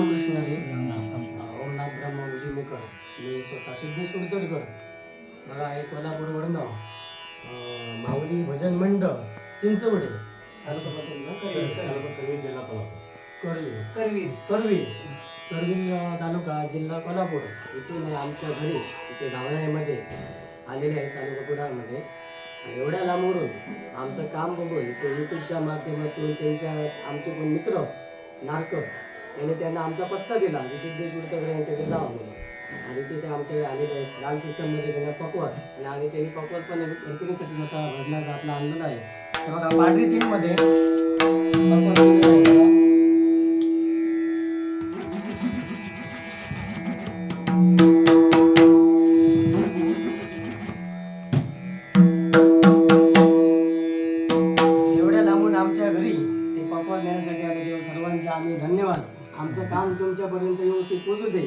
रामकृष्ण रे. ओम नाथ ब्रह्मऋषी मुकर मी स्वतः सिद्धेश उडतरकर मला हे कोल्हापूरवरून अं, माऊली भजन मंडळ चिंचवडे तालुका करवीर. करवीर. करवीर करवीर अं, तालुका जिल्हा कोल्हापूर. इथून हे आमच्या घरी इथे धावण्यामध्ये आलेले आहे तालुका कुडाळमध्ये एवढ्या लांबवरून आमचं काम बघून ते यूट्यूबच्या माध्यमातून त्यांच्या आमचे कोण मित्र नारक त्याने त्यांना आमचा पत्ता दिला. म्हणजे की सिद्धेश उडतकडे यांच्याकडे जावा म्हणून आणि ते आमच्याकडे आलेले आहेत. लाल सिस्टममध्ये त्यांना पकवत. आणि आणि त्यांनी पकवत पण एमपीसाठी स्वतः भजनाचा आपला आणलेला आहे. हे बघा पांढरी तीनमध्ये. आम्ही धन्यवाद. आमचं काम तुमच्यापर्यंत व्यवस्थित पोहोचू दे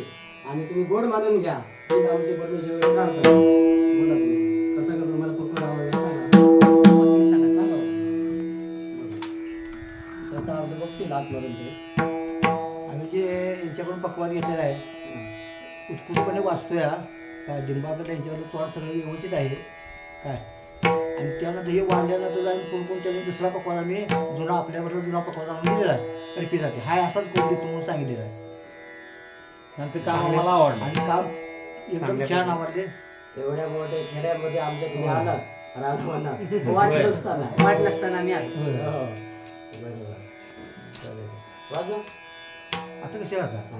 आणि तुम्ही गोड मानून घ्या. हीच आमची परमेश्वर प्रार्थना बोला तुम्ही. कसं का तुम्हाला पकवान आवडलं सांगा मस्त सांगा. सांगा. स्वतः आपलं बघतील आतमधून ते. आम्ही जे यांच्याकडून पक्वाद घेतलेला आहे उत्कृष्टपणे वाचतोय हा. काय डिंबाबद्दल यांच्याकडे तोंड सगळं व्यवस्थित आहे. काय? आणि त्यानंतर हे वाढल्यानंतर आम्ही कोण त्याने दुसरा पकवान आम्ही जुना आपल्याबरोबर जुना पकवान आम्ही दिलेला आहे. रिपीसाठी हा असाच कोण देतो म्हणून सांगितलेला आहे. त्यांचं काम आम्हाला आवडलं. आणि काम एकदम छान आवडले. एवढ्या मोठ्या खेड्यामध्ये आमच्या घरी आला राधा वाट नसताना. वाट नसताना आम्ही आलो. हो. बरोबर. चालेल. वाजव. आता कसे राहतात हा.